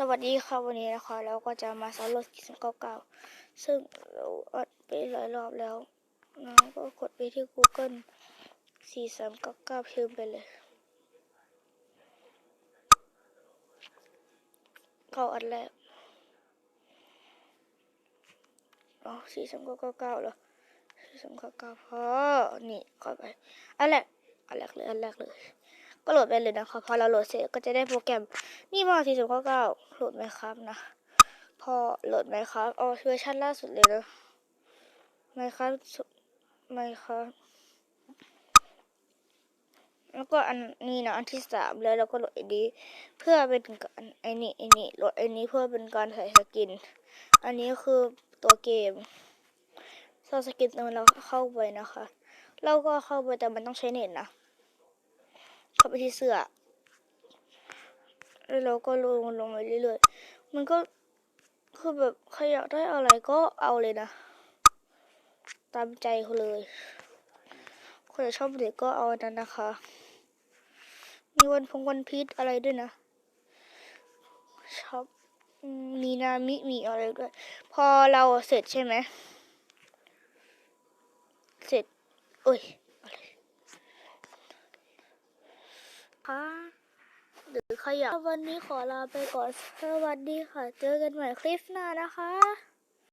สวัสดีครับวันนี้นะคะเราก็จะมาสำรวจกิจเก้าเก้าซึ่งเราอัดไปหลายรอบแล้วนะก็กดไปที่ Google สี่สามเก้าเก้าพิมพ์ไปเลยเข้าอันแรกอ๋อสี่สามเหรอสี่สามเก้าเก้าพอนี่เข้าไปอันแรกอันแรกเลยอันแรกเลย ก็โหลดไปเลยนะคะพอเราโหลดเสร็จก็จะได้โปรแกรมนี่มาสี่สิบเก้าเก้าโหลดไหมครับนะ พอโหลดไหมครับเอาเวอร์ชันล่าสุดเลยนะไหมครับไหมครับแล้วก็อันนี้นะอันที่สามแล้วเราก็โหลดไอดีเพื่อเป็นการไอ้นี่ไอ้นี่โหลดไอ้นี้เพื่อเป็นการใส่สกิน อันนี้คือตัวเกมใส่สกินตรงเราเข้าไปนะคะ เราก็เข้าไปแต่มันต้องใช้เน็ตนะ เข้าไปที่เสื้อ แล้วเราก็ลงลงไปเรื่อยๆ มันก็คือแบบใครอยากได้อะไรก็เอาเลยนะ ตามใจเขาเลยคนชอบเด็กก็เอานนั้นนะคะ มีวันพงวันพีชอะไรด้วยนะ ชอบมมีนามิมีอะไรด้วย พอเราเสร็จใช่ไหม เสร็จ โอ้ยอะไร คะ หรือขยะวันนี้ขอลาไปก่อนสวัสดีค่ะ เจอกันใหม่คลิปหน้านะคะ